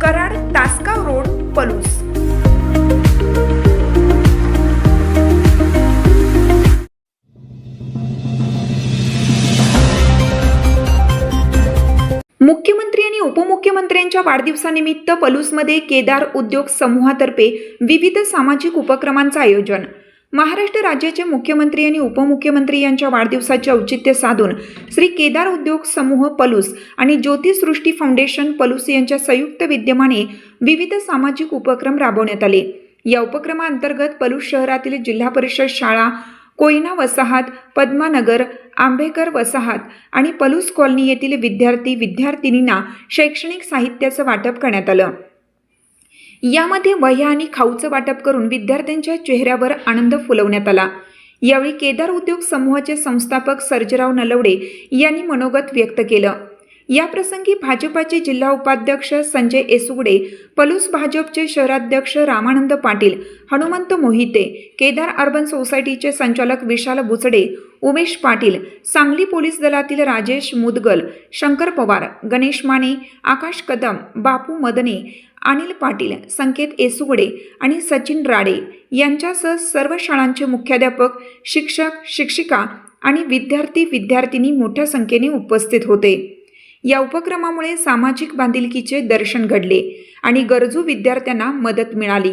Karad Tasgaon road Palus. मुख्यमंत्री आणि उपमुख्यमंत्र्यांच्या वाढदिवसानिमित्त पलूसमध्ये केदार उद्योग समूहातर्फे विविध सामाजिक उपक्रमांचं आयोजन. महाराष्ट्र राज्याचे मुख्यमंत्री आणि उपमुख्यमंत्री यांच्या वाढदिवसाचे औचित्य साधून श्री केदार उद्योग समूह पलूस आणि ज्योतिसृष्टी फाउंडेशन पलूस यांच्या संयुक्त विद्यमाने विविध सामाजिक उपक्रम राबवण्यात आले. या उपक्रमाअंतर्गत पलूस शहरातील जिल्हा परिषद शाळा कोयना वसाहत पद्मानगर आंबेकर वसाहत आणि पलूस कॉलनी येथील विद्यार्थी विद्यार्थिनींना शैक्षणिक साहित्याचं वाटप करण्यात आलं. यामध्ये वह्या आणि खाऊचं वाटप करून विद्यार्थ्यांच्या चेहऱ्यावर आनंद फुलवण्यात आला. यावेळी केदार उद्योग समूहाचे संस्थापक सर्जराव नलवडे यांनी मनोगत व्यक्त केलं. याप्रसंगी भाजपाचे जिल्हा उपाध्यक्ष संजय एसुगडे पलूस भाजपचे शहराध्यक्ष रामानंद पाटील हनुमंत मोहिते केदार अर्बन सोसायटीचे संचालक विशाल बुचडे उमेश पाटील सांगली पोलीस दलातील राजेश मुदगल शंकर पवार गणेश माने आकाश कदम बापू मदने अनिल पाटील संकेत एसुगडे आणि सचिन राडे यांच्यासह सर्व शाळांचे मुख्याध्यापक शिक्षक शिक्षिका आणि विद्यार्थी विद्यार्थिनी मोठ्या संख्येने उपस्थित होते. या उपक्रमामुळे सामाजिक बांधिलकीचे दर्शन घडले आणि गरजू विद्यार्थ्यांना मदत मिळाली.